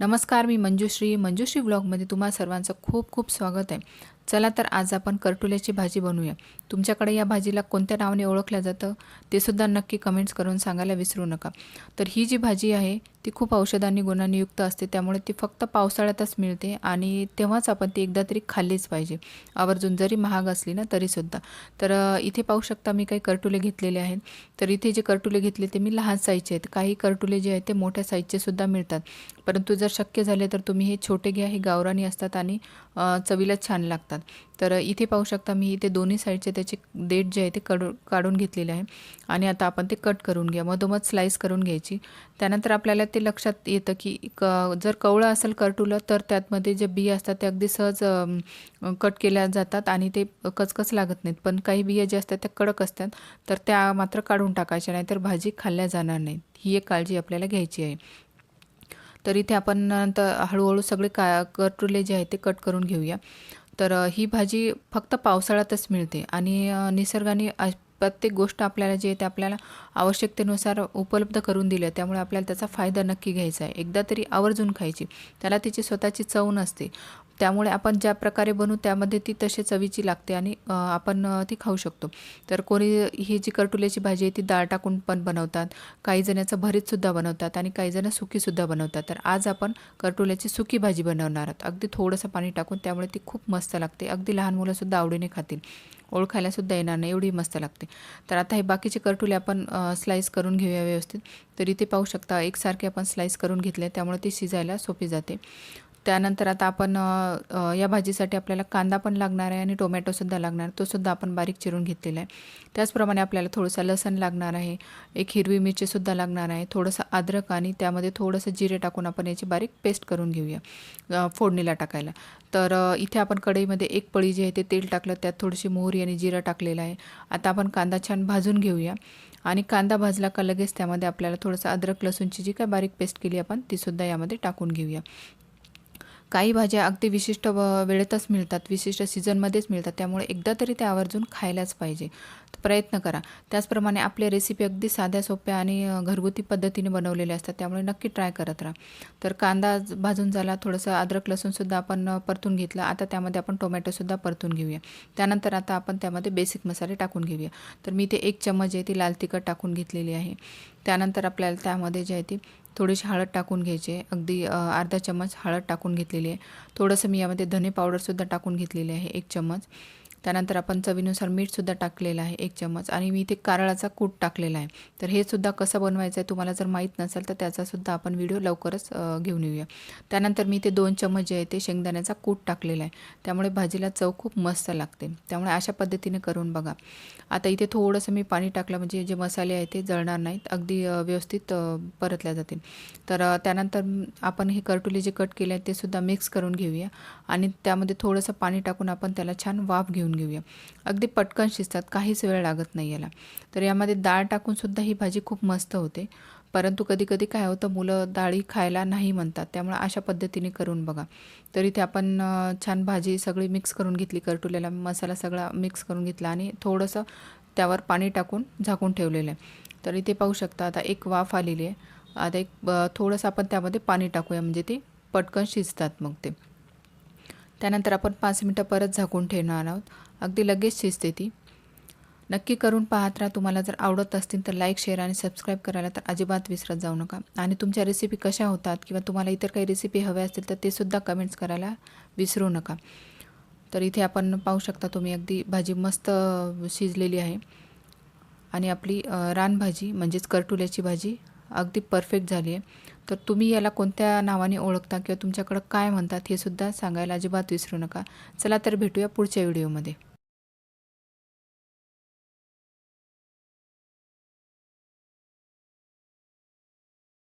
नमस्कार मी मंजुश्री. मंजुश्री ब्लॉगमध्ये तुम्हा सर्वांचं खूप खूप स्वागत आहे. चला तर आज आपण करटुल्याची भाजी बनवूया. तुमच्याकडे या भाजीला कोणत्या नावाने ओळखलं जातं ते सुद्धा नक्की कमेंट्स करून सांगायला विसरू नका. तर ही जी भाजी आहे ती खूप औषधांनी गुणांनी युक्त असते त्यामुळे ती फक्त पावसाळ्यातच मिळते आणि तेव्हाच आपण ती एकदा तरी खाल्लीच पाहिजे. आवर्जून जरी महाग असली ना तरीसुद्धा तर इथे पाहू शकता मी काही करटुले घेतलेले आहेत. तर इथे जे करटुले घेतले ते मी लहान साईजचे आहेत. काही करटुले जे आहेत ते मोठ्या साईजचे सुद्धा मिळतात. परंतु जर शक्य झाले तर तुम्ही हे छोटे घ्या हे गावरानी असतात आणि चवीला छान लागतात. तर इथे पाहू शकता मी इथे दोन्ही साईडचे त्याचे देठ जे आहे ते कडू काढून घेतलेले आहे. आणि आता आपण ते कट करून घ्या. मधोमध स्लाईस करून घ्यायची. त्यानंतर आपल्याला ते लक्षात येतं की क जर कवळं असेल करटुलं तर त्यातमध्ये जे बिया असतात ते अगदी सहज कट केल्या जातात आणि ते कचकच लागत नाहीत. पण काही बिया ज्या असतात त्या कडक असतात तर त्या मात्र काढून टाकायच्या नाही तर भाजी खाल्ल्या जाणार नाहीत. ही एक काळजी आपल्याला घ्यायची आहे. तर इथे आपण नंतर हळूहळू सगळे का करटुले जे आहेत ते कट करून घेऊया. तर ही भाजी फक्त पावसाळ्यातच मिळते आणि निसर्गाने प्रत्येक गोष्ट आपल्याला जे ते आपल्याला आवश्यकतेनुसार उपलब्ध करून दिलं त्यामुळे आपल्याला त्याचा फायदा नक्की घ्यायचा आहे. एकदा तरी आवर्जून खायची. त्याला तिची स्वतःची चव नसते. त्यामुळे आपण ज्या प्रकारे बनवू त्यामध्ये ती तशी चवीची लागते आणि आपण ती खाऊ शकतो. तर कोणी ही जी करटुल्याची भाजी आहे ती डाळ टाकून पण बनवतात. काही जण याचं भरीतसुद्धा बनवतात आणि काही जण सुकीसुद्धा बनवतात. तर आज आपण करटुल्याची सुकी भाजी बनवणार आहोत. अगदी थोडंसं पाणी टाकून त्यामुळे ती खूप मस्त लागते. अगदी लहान मुलंसुद्धा आवडीने खातील. ओळखायलासुद्धा येणार नाही एवढी मस्त लागते. तर आता हे बाकीचे करटुले आपण स्लाईस करून घेऊया व्यवस्थित. तर इथे पाहू शकता एकसारखे आपण स्लाईस करून घेतले त्यामुळे ती शिजायला सोपी जाते. त्यानंतर आता आपण या भाजीसाठी आपल्याला कांदा पण लागणार आहे आणि टोमॅटोसुद्धा लागणार. तोसुद्धा तो सुद्धा आपण बारीक चिरून घेतलेला आहे. त्याचप्रमाणे आपल्याला थोडंसं लसण लागणार आहे. एक हिरवी मिरचीसुद्धा लागणार आहे. थोडंसं अद्रक आणि त्यामध्ये थोडंसं जिरे टाकून आपण याची बारीक पेस्ट करून घेऊया फोडणीला टाकायला. तर इथे आपण कढईमध्ये एक पळी जी आहे ते तेल टाकलं. त्यात थोडीशी मोहरी आणि जिरं टाकलेलं आहे. आता आपण कांदा छान भाजून घेऊया. आणि कांदा भाजला का लगेच त्यामध्ये आपल्याला थोडंसं अद्रक लसूणची जी काय बारीक पेस्ट केली आपण तीसुद्धा यामध्ये टाकून घेऊया. काही भाज्या अगदी विशिष्ट व- वेळेतच मिळतात विशिष्ट सीझनमध्येच मिळतात त्यामुळे एकदा तरी त्या आवर्जून खायलाच पाहिजे. प्रयत्न करा. त्याचप्रमाणे आपल्या रेसिपी अगदी साध्या सोप्या आणि घरगुती पद्धतीने बनवलेल्या असतात त्यामुळे नक्की ट्राय करत राहा. तर कांदा भाजून झाला थोडंसं अद्रक लसूणसुद्धा आपण परतून घेतलं. आता त्यामध्ये आपण टोमॅटोसुद्धा परतून घेऊया. त्यानंतर आता आपण त्यामध्ये बेसिक मसाले टाकून घेऊया. तर मी ते एक चम्मच आहे ती लाल तिखट टाकून घेतलेली आहे. त्यानंतर आपल्याला त्यामध्ये जे आहे ती थोडीशी हळद टाकून घ्यायची आहे. अगदी अर्धा चम्मच हळद टाकून घेतलेली आहे. थोडंसं मी यामध्ये धने पावडरसुद्धा टाकून घेतलेली आहे एक चम्मच. त्यानंतर आपण चवीनुसार मीठसुद्धा टाकलेलं आहे एक चम्मच. आणि मी इथे कारळाचा कूट टाकलेला आहे. तर हे सुद्धा कसं बनवायचं आहे तुम्हाला जर माहीत नसेल तर त्याचासुद्धा आपण व्हिडिओ लवकरच घेऊन येऊया. त्यानंतर मी इथे दोन चम्मच जे आहे ते शेंगदाण्याचा कूट टाकलेला आहे. त्यामुळे भाजीला चव खूप मस्त लागते. त्यामुळे अशा पद्धतीने करून बघा. आता इथे थोडंसं मी पाणी टाकलं म्हणजे जे मसाले आहेत ते जळणार नाहीत. अगदी व्यवस्थित परतल्या जातील. तर त्यानंतर आपण हे करटुले जे कट केले आहेत ते सुद्धा मिक्स करून घेऊया. आणि त्यामध्ये थोडंसं पाणी टाकून आपण त्याला छान वाफ घेऊन घेऊया. अगदी पटकन शिजतात काहीच वेळ लागत नाही याला. तर यामध्ये डाळ टाकून सुद्धा ही भाजी खूप मस्त होते. परंतु कधी कधी काय होतं मुलं डाळी खायला नाही म्हणतात त्यामुळे अशा पद्धतीने करून बघा. तर इथे आपण छान भाजी सगळी मिक्स करून घेतली करटुल्याला मसाला सगळा मिक्स करून घेतला आणि थोडंसं त्यावर पाणी टाकून झाकून ठेवलेलं आहे. तर इथे पाहू शकता आता एक वाफ आलेली आहे. आता एक थोडंसं आपण त्यामध्ये पाणी टाकूया म्हणजे ते पटकन शिजतात मग ते. त्यानंतर आपण पाच मिनटं परत झाकून ठेवणार आहोत. अगदी लगेच शिजते ती नक्की करून पाहत राहा. तुम्हाला जर आवडत असतील तर लाईक शेअर आणि सबस्क्राईब करायला तर अजिबात विसरत जाऊ नका. आणि तुमच्या रेसिपी कशा होतात किंवा तुम्हाला इतर काही रेसिपी हव्या असतील तर ते सुद्धा कमेंट्स करायला विसरू नका. तर इथे आपण पाहू शकता तुम्ही अगदी भाजी मस्त शिजलेली आहे. आणि आपली रानभाजी म्हणजेच करटुल्याची भाजी अगदी परफेक्ट झाली आहे. तर तुम्ही याला कोणत्या नावाने ओळखता किंवा तुमच्याकडं काय म्हणतात हे सुद्धा सांगायला अजिबात विसरू नका. चला तर भेटूया पुढच्या व्हिडिओमध्ये